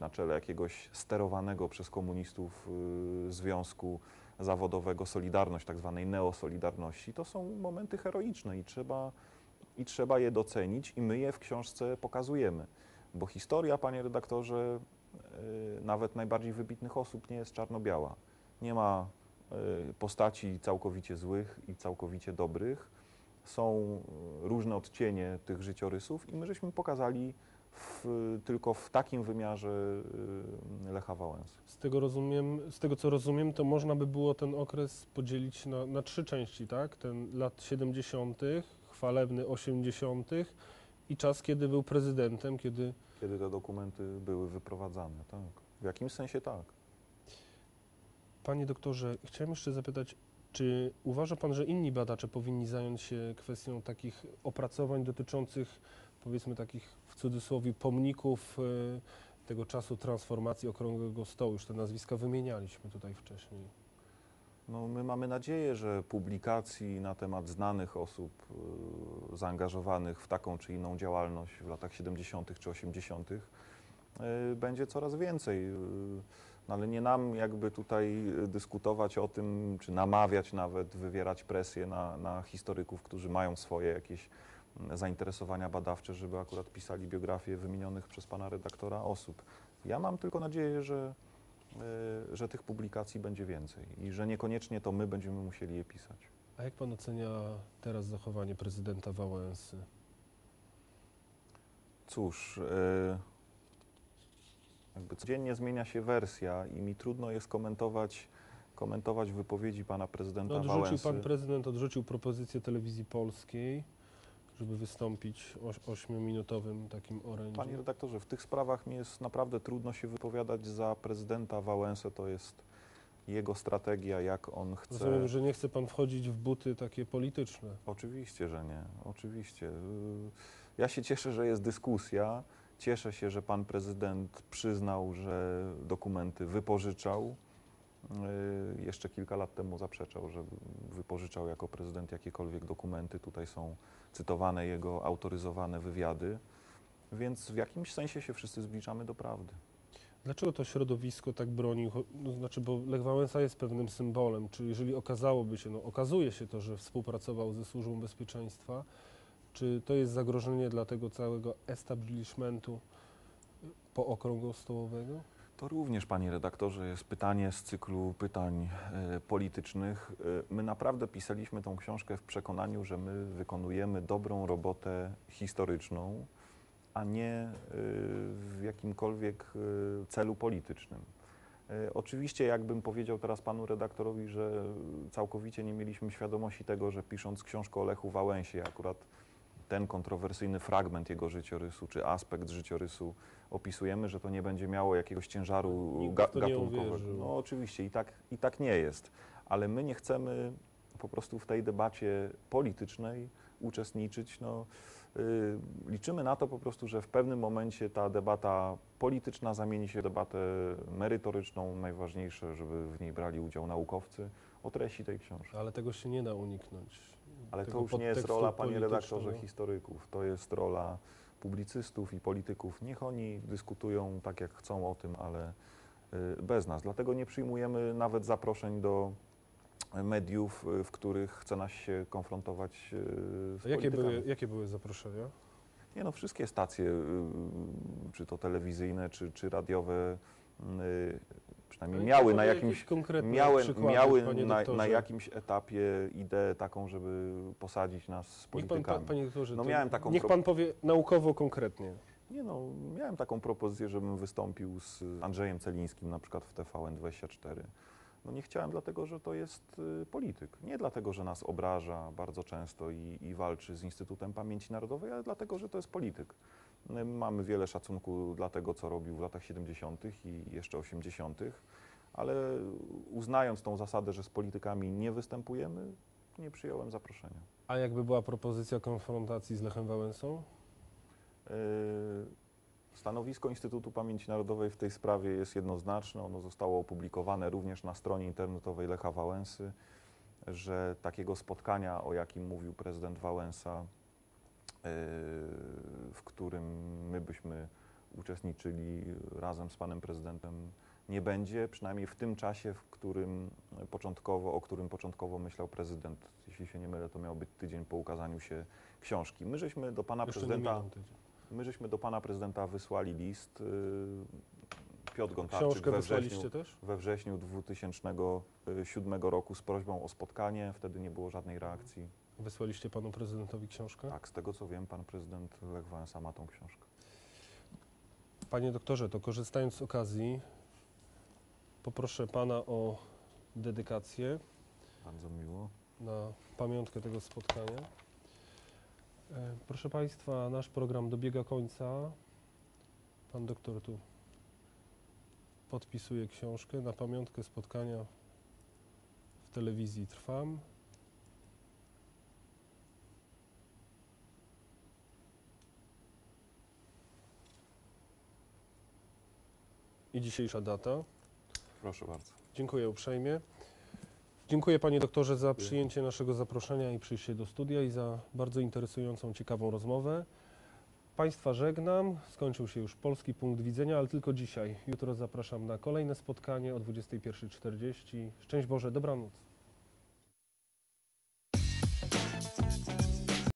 na czele jakiegoś sterowanego przez komunistów y, związku zawodowego Solidarność, tak zwanej neosolidarności, to są momenty heroiczne i trzeba, i trzeba je docenić i my je w książce pokazujemy. Bo historia, panie redaktorze, y, nawet najbardziej wybitnych osób nie jest czarno-biała. Nie ma y, postaci całkowicie złych i całkowicie dobrych. Są różne odcienie tych życiorysów i my żeśmy pokazali w, tylko w takim wymiarze y, Lecha Wałęsy. Z tego, rozumiem, z tego co rozumiem, to można by było ten okres podzielić na, na trzy części, tak? Ten lat 70., chwalebny 80. i czas, kiedy był prezydentem, kiedy Kiedy te dokumenty były wyprowadzane, tak? W jakimś sensie tak. Panie doktorze, chciałem jeszcze zapytać, czy uważa Pan, że inni badacze powinni zająć się kwestią takich opracowań dotyczących, powiedzmy, takich w cudzysłowie pomników e, tego czasu transformacji Okrągłego Stołu? Już te nazwiska wymienialiśmy tutaj wcześniej. No, my mamy nadzieję, że publikacji na temat znanych osób y, zaangażowanych w taką czy inną działalność w latach 70. czy 80. y, będzie coraz więcej. Y, no, ale nie nam jakby tutaj dyskutować o tym, czy namawiać nawet, wywierać presję na, na historyków, którzy mają swoje jakieś zainteresowania badawcze, żeby akurat pisali biografie wymienionych przez pana redaktora osób. Ja mam tylko nadzieję, że, y, że tych publikacji będzie więcej i że niekoniecznie to my będziemy musieli je pisać. A jak Pan ocenia teraz zachowanie prezydenta Wałęsy? Cóż, y, jakby codziennie zmienia się wersja i mi trudno jest komentować, komentować wypowiedzi pana prezydenta No, odrzucił Wałęsy. Pan prezydent odrzucił propozycję telewizji polskiej, żeby wystąpić oś, ośmiominutowym takim orędziem. Panie redaktorze, w tych sprawach mi jest naprawdę trudno się wypowiadać za prezydenta Wałęsę. To jest jego strategia, jak on chce. Rozumiem, że nie chce Pan wchodzić w buty takie polityczne. Oczywiście, że nie. Oczywiście. Ja się cieszę, że jest dyskusja. Cieszę się, że pan prezydent przyznał, że dokumenty wypożyczał. Y, Jeszcze kilka lat temu zaprzeczał, że wypożyczał jako prezydent jakiekolwiek dokumenty. Tutaj są cytowane jego autoryzowane wywiady. Więc w jakimś sensie się wszyscy zbliżamy do prawdy. Dlaczego to środowisko tak broni? No, znaczy, bo Lech Wałęsa jest pewnym symbolem. Czy jeżeli okazałoby się, no okazuje się to, że współpracował ze Służbą Bezpieczeństwa, czy to jest zagrożenie dla tego całego establishmentu po okrągłostołowego? To również, panie redaktorze, jest pytanie z cyklu pytań e, politycznych. E, My naprawdę pisaliśmy tą książkę w przekonaniu, że my wykonujemy dobrą robotę historyczną, a nie e, w jakimkolwiek celu politycznym. Oczywiście, jakbym powiedział teraz panu redaktorowi, że całkowicie nie mieliśmy świadomości tego, że pisząc książkę o Lechu Wałęsie, akurat ten kontrowersyjny fragment jego życiorysu, czy aspekt życiorysu opisujemy, że to nie będzie miało jakiegoś ciężaru ga gatunkowego. No oczywiście i tak, i tak nie jest, ale my nie chcemy po prostu w tej debacie politycznej uczestniczyć. No, y, liczymy na to po prostu, że w pewnym momencie ta debata polityczna zamieni się w debatę merytoryczną. Najważniejsze, żeby w niej brali udział naukowcy o treści tej książki. Ale tego się nie da uniknąć. Ale to już nie jest rola, panie redaktorze, historyków. To jest rola publicystów i polityków. Niech oni dyskutują tak, jak chcą o tym, ale y, bez nas. Dlatego nie przyjmujemy nawet zaproszeń do mediów, y, w których chce nas się konfrontować y, z A jakie były, jakie były zaproszenia? Nie no, wszystkie stacje, y, czy to telewizyjne, czy, czy radiowe, y, przynajmniej miały na jakimś miały, miały na, na jakimś etapie ideę taką, żeby posadzić nas z Niech pan, politykami. pa, panie doktorze, No miałem taką niech pan powie naukowo konkretnie. Nie no, miałem taką propozycję, żebym wystąpił z Andrzejem Celińskim na przykład w TVN24. No nie chciałem dlatego, że to jest y, polityk. Nie dlatego, że nas obraża bardzo często i, i walczy z Instytutem Pamięci Narodowej, ale dlatego, że to jest polityk. My Mamy wiele szacunku dla tego, co robił w latach 70. i jeszcze 80., ale uznając tą zasadę, że z politykami nie występujemy, nie przyjąłem zaproszenia. A jakby była propozycja konfrontacji z Lechem Wałęsą? Yy, Stanowisko Instytutu Pamięci Narodowej w tej sprawie jest jednoznaczne. Ono zostało opublikowane również na stronie internetowej Lecha Wałęsy, że takiego spotkania, o jakim mówił prezydent Wałęsa, yy, w którym my byśmy uczestniczyli razem z panem prezydentem, nie będzie, przynajmniej w tym czasie, w którym początkowo, o którym początkowo myślał prezydent. Jeśli się nie mylę, to miał być tydzień po ukazaniu się książki. My żeśmy do pana Jeszcze prezydenta. My żeśmy do pana prezydenta wysłali list. y, Piotr Gontarczyk we wrześniu, też? we wrześniu 2007 roku z prośbą o spotkanie. Wtedy nie było żadnej reakcji. Wysłaliście panu prezydentowi książkę? Tak, z tego co wiem, pan prezydent Lech Wałęsa ma tą książkę. Panie doktorze, to korzystając z okazji, poproszę pana o dedykację Bardzo miło. na pamiątkę tego spotkania. E, Proszę Państwa, nasz program dobiega końca. Pan doktor tu podpisuje książkę na pamiątkę spotkania w telewizji Trwam. I dzisiejsza data. Proszę bardzo. Dziękuję uprzejmie. Dziękuję Panie Doktorze za przyjęcie naszego zaproszenia i przyjście do studia i za bardzo interesującą, ciekawą rozmowę. Państwa żegnam. Skończył się już polski punkt widzenia, ale tylko dzisiaj. Jutro zapraszam na kolejne spotkanie o 21.40. Szczęść Boże, dobranoc.